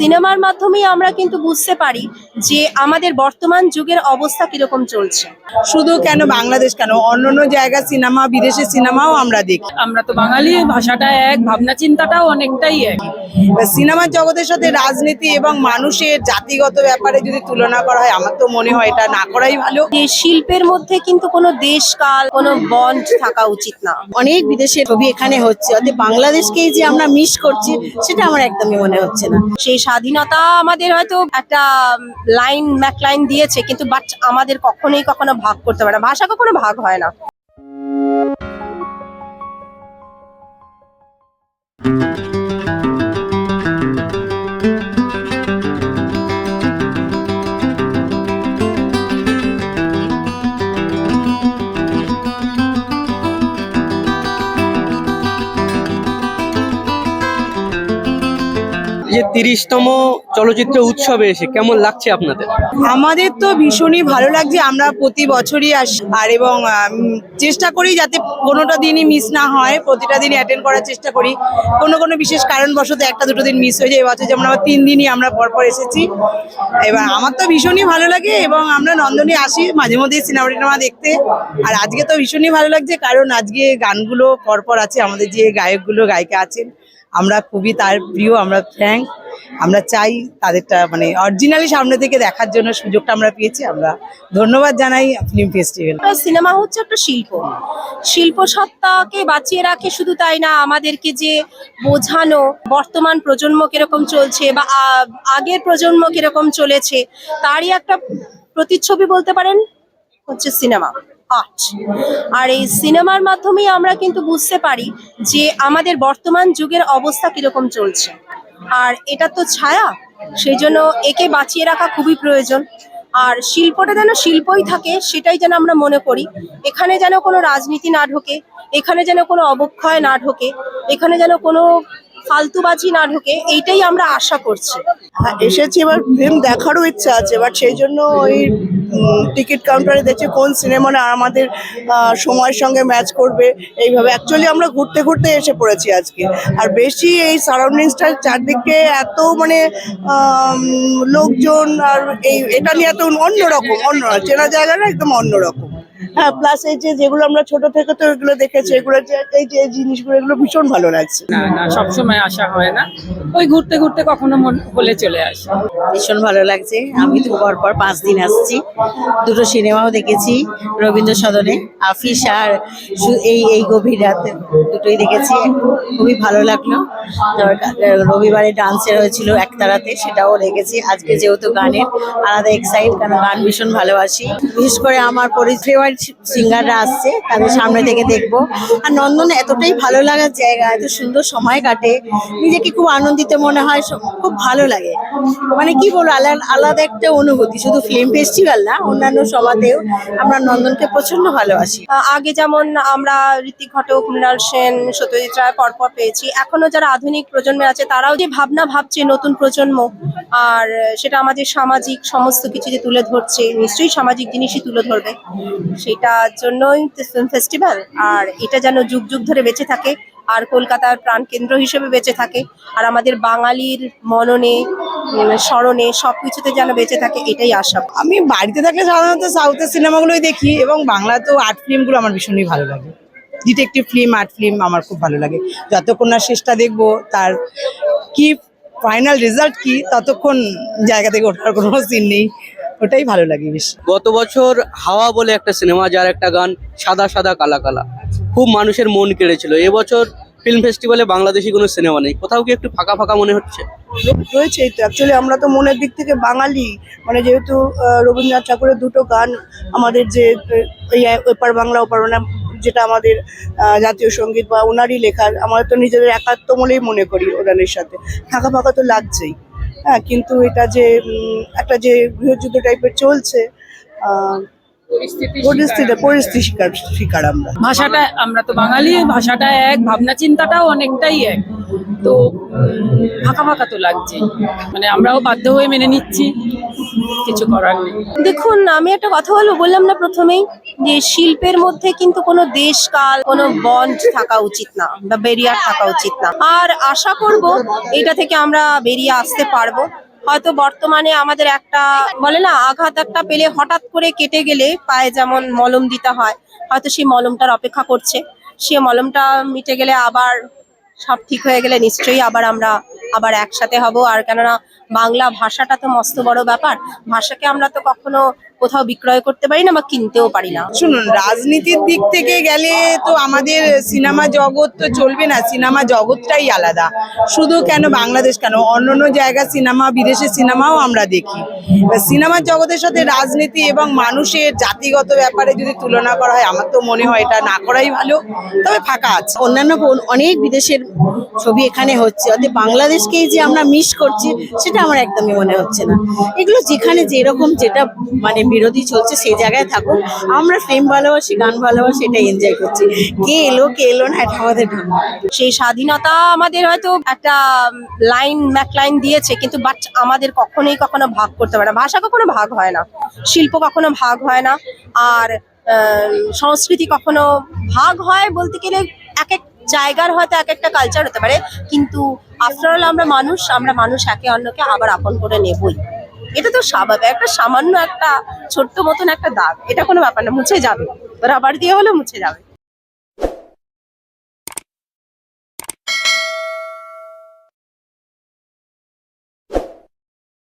সিনেমার মাধ্যমেই আমরা কিন্তু বুঝতে পারি যে আমাদের বর্তমান যুগের অবস্থা কীরকম চলছে। শুধু কেন বাংলাদেশ কেন? অন্য অন্য জায়গার সিনেমা বিদেশের সিনেমাও আমরা দেখি। আমরা তো বাঙালি ভাষাটা এক ভাবনা চিন্তাটাও অনেকটাই এক। সিনেমার জগতের সাথে রাজনীতি এবং মানুষের জাতিগত ব্যাপারে যদি তুলনা করা হয় আমার তো মনে হয় এটা না করাই ভালো। যে শিল্পের মধ্যে কিন্তু কোনো দেশকাল কোনো বন্ড থাকা উচিত না। অনেক বিদেশের ছবি এখানে হচ্ছে অর্থাৎ বাংলাদেশকেই যে আমরা মিস করছি সেটা আমার একদমই মনে হচ্ছে না। সেই স্বাধীনতা আমাদের হয়তো একটা লাইন ম্যাক লাইন দিয়েছে, কিন্তু বাট আমাদের কখনোই কখনো ভাগ করতে পারে না। ভাষা কখনো ভাগ হয় না। যে তিরিশতম চলচ্চিত্র উৎসবে এসে কেমন লাগছে আপনাদের? আমাদের তো ভীষণই ভালো লাগছে, আমরা প্রতি বছরই আসি, আর এবং চেষ্টা করি যাতে কোনোটা দিনই মিস না হয়, প্রতিটা দিনই অ্যাটেন্ড করার চেষ্টা করি। কোনো কোনো বিশেষ কারণবশত একটা দুটো দিন মিস হয়ে যায়, এবছর যেমন আমরা তিন দিনই আমরা পরপর এসেছি। এবার আমার তো ভীষণই ভালো লাগে এবং আমরা নন্দনে আসি, মাঝে মধ্যে সিনেমা টিনেমা দেখতে। আর আজকে তো ভীষণই ভালো লাগছে, কারণ আজকে গানগুলো পরপর আছে, আমাদের যে গায়কগুলো, গায়িকা আছেন, আমরা খুবই তার প্রিয়, আমরা থ্যাংক আমরা চাই তাদেরটা মানে অরিজিনালি সামনে থেকে দেখার জন্য সুযোগটা আমরা পেয়েছি, আমরা ধন্যবাদ জানাই ফিল্ম ফেস্টিভ্যাল সিনেমা হচ্ছে একটা শিল্প। শিল্প সত্তাকে বাঁচিয়ে রাখে শুধু তাই না, আমাদেরকে যে বোঝানো বর্তমান প্রজন্ম কীরকম চলছে বা আগের প্রজন্ম কীরকম চলেছে, তারই একটা প্রতিচ্ছবি বলতে পারেন হচ্ছে সিনেমা আর্ট আর এই সিনেমার মাধ্যমেই আমরা কিন্তু বুঝতে পারি যে আমাদের বর্তমান যুগের অবস্থা কীরকম চলছে। আর এটা তো ছায়া, সেই জন্য একে বাঁচিয়ে রাখা খুবই প্রয়োজন। আর শিল্পটা যেন শিল্পই থাকে, সেটাই যেন আমরা মনে করি। এখানে যেন কোনো রাজনীতি না ঢোকে, এখানে যেন কোনো অবক্ষয় না ঢোকে, এখানে যেন কোনো ফালতুবাজি না ঢোকে এইটাই আমরা আশা করছি। হ্যাঁ, এসেছি এবার ফিল্ম দেখারও ইচ্ছা আছে বাট সেই জন্য ওই টিকিট কাউন্টারে দেখছি কোন সিনেমাটা আমাদের সময়ের সঙ্গে ম্যাচ করবে এইভাবে। অ্যাকচুয়ালি আমরা ঘুরতে ঘুরতে এসে পড়েছি আজকে। আর বেশি এই সারাউন্ডিংসটা চারদিকে এত মানে লোকজন আর এই এটা নিয়ে এত অন্যরকম অন্য চেনা জায়গাটা একদম অন্যরকম। হ্যাঁ প্লাস এই যে যেগুলো আমরা ছোট থেকে তো এগুলো দেখেছি এগুলো যে এই যে জিনিসগুলো এগুলো ভীষণ ভালো লাগছে। না না সবসময় আসা হয় না। ওই ঘুরতে ঘুরতে কখনো মন হলে চলে আসে। ভীষণ ভালো লাগছে। আমি তো পরপর পাঁচ দিন আসছি। দুটো সিনেমাও দেখেছি রবীন্দ্র সদনে। আফিস আর এই এই গভীর রাতে দুটোই দেখেছি। খুবই ভালো লাগল। রবিবারে ডান্সের হয়েছিল একতারাতে সেটাও দেখেছি। আজকে যেহেতু গানের আলাদা এক্সাইট কারণ গান ভীষণ ভালোবাসি। বিশেষ করে আমার পরিফেভারিট সিঙ্গাররা আসছে, তাদের সামনে থেকে দেখব। আর নন্দন এতটাই ভালো লাগার জায়গা, এত সুন্দর সময় কাটে। নিজেকে খুব আনন্দিত মনে হয় খুব ভালো লাগে। মানে কি বলব আলাদা আলাদা একটা অনুভূতি। শুধু ফিল্ম ফেস্টিভ্যাল না, অন্যান্য সভাতেও আমরা নন্দনকে প্রচণ্ড ভালোবাসি। আগে যেমন আমরা ঋতিক ঘটক, মৃণাল সেন, সত্যজিৎ রায় পরপর পেয়েছি। এখনও যারা আধুনিক প্রজন্মে আছে, তারাও যে ভাবনা ভাবছে নতুন প্রজন্ম আর সেটা আমাদের সামাজিক সমস্ত কিছু যে তুলে ধরছে, নিশ্চয়ই সামাজিক জিনিসই তুলে ধরবে। সেটার জন্যই ফিল্ম ফেস্টিভ্যাল আর এটা যেন যুগ যুগ ধরে বেঁচে থাকে, আর কলকাতার প্রাণকেন্দ্র হিসেবে বেঁচে থাকে, আর আমাদের বাঙালির মননে স্মরণে সব কিছুতে যেন বেঁচে থাকে, এটাই আশা। আমি বাড়িতে থাকলে সাধারণত সাউথের সিনেমাগুলোই দেখি, এবং বাংলা তো আর্ট ফিল্মগুলো আমার ভীষণই ভালো লাগে। ডিটেকটিভ ফিল্ম আর্ট ফিল্ম আমার খুব ভালো লাগে। যতক্ষণ না শেষটা দেখব, তার কি ফাইনাল রেজাল্ট কি ততক্ষণ জায়গা থেকে ওঠার কোনো সিন নেই। ওটাই ভালো লাগে বেশ। গত বছর হাওয়া বলে একটা সিনেমা যার একটা গান সাদা সাদা কালা কালা। খুব মানুষের মন কেড়েছিল। এবছর ফিল্ম ফেস্টিভ্যালে বাংলাদেশি কোনো সিনেমা নেই। কোথাও কি একটু ফাঁকা ফাঁকা মনে হচ্ছে? রয়েছেই তো। অ্যাকচুয়ালি আমরা তো মনের দিক থেকে বাঙালি। মানে যেহেতু রবীন্দ্রনাথ ঠাকুরের দুটো গান আমাদের যে ওপার বাংলা ওপার বাংলা যেটা আমাদের জাতীয় সংগীত বা ওনারই লেখার আমরা তো নিজেদের একাত্ম বলেই মনে করি ওনাদের সাথে। ফাঁকা ফাঁকা তো লাগছেই। হ্যাঁ কিন্তু এটা যে একটা যে গৃহযুদ্ধ টাইপের চলছে আহ, পরিস্থিতি পরিস্থিতি শিকার শিকার আমরা। ভাষাটা আমরা তো বাঙালি ভাষাটা এক ভাবনা চিন্তাটাও অনেকটাই এক। তো ফাঁকা ফাঁকা তো লাগছে। মানে আমরাও বাধ্য হয়ে মেনে নিচ্ছি কিছু করার নেই। দেখুন আমি একটা কথা বলব বললাম না প্রথমেই। যে শিল্পের মধ্যে কিন্তু কোনো দেশকাল, কোনো বন্ড থাকা উচিত না বা ব্যারিয়ার থাকা উচিত না। আর আশা করব এটা থেকে আমরা বেরিয়ে আসতে পারব। হয়তো বর্তমানে আমাদের একটা বলে না, আঘাত একটা পেলে হঠাৎ করে কেটে গেলে পায়ে যেমন মলম দিতে হয়, হয়তো সেই মলমটার অপেক্ষা করছে। সে মলমটা মিটে গেলে আবার সব ঠিক হয়ে গেলে নিশ্চয়ই আবার আমরা আবার একসাথে হব। আর কেননা বাংলা ভাষাটা তো মস্ত বড় ব্যাপার। ভাষাকে আমরা তো কখনো কোথাও বিক্রয় করতে পারি না বা কিনতেও পারি না। শুনুন রাজনীতির দিক থেকে গেলে তো আমাদের সিনেমা জগৎ তো চলবে না সিনেমা জগৎটাই আলাদা। শুধু কেন বাংলাদেশ কেন? অন্যান্য জায়গা সিনেমা বিদেশের সিনেমাও আমরা দেখি। সিনেমা জগতের সাথে রাজনীতি এবং মানুষের জাতিগত ব্যাপারে যদি তুলনা করা হয় আমার তো মনে হয় এটা না করাই ভালো তবে ফাঁকা আছে। অন্যান্য কোন- অনেক বিদেশের ছবি এখানে হচ্ছে অর্থাৎ বাংলাদেশকেই যে আমরা মিস করছি সেটা আমার একদমই মনে হচ্ছে না। এগুলো যেখানে যেরকম যেটা মানে বিরোধী চলছে, সেই জায়গায় থাকুক। আমরা ফিল্ম ভালোবাসি, গান ভালোবাসি এটা এনজয় করছি। কে এলো কে এলো না, এটা আমাদের সেই স্বাধীনতা আমাদের হয়তো একটা লাইন ম্যাক লাইন দিয়েছে, কিন্তু বাট আমাদের কখনোই কখনো ভাগ করতে পারে না। ভাষা কখনো ভাগ হয় না, শিল্প কখনো ভাগ হয় না, আর সংস্কৃতি কখনো ভাগ হয় বলতে গেলে এক এক জায়গার হয়তো এক একটা কালচার হতে পারে, কিন্তু আফটার অল আমরা মানুষ আমরা মানুষ একে অন্যকে আবার আপন করে নেবই। এটা তো স্বাভাবিক, একটা সামান্য একটা ছোট্ট মতন একটা দাগ। এটা কোনো ব্যাপার না, মুছে যাবে। রাবার দিয়ে হলে মুছে যাবে।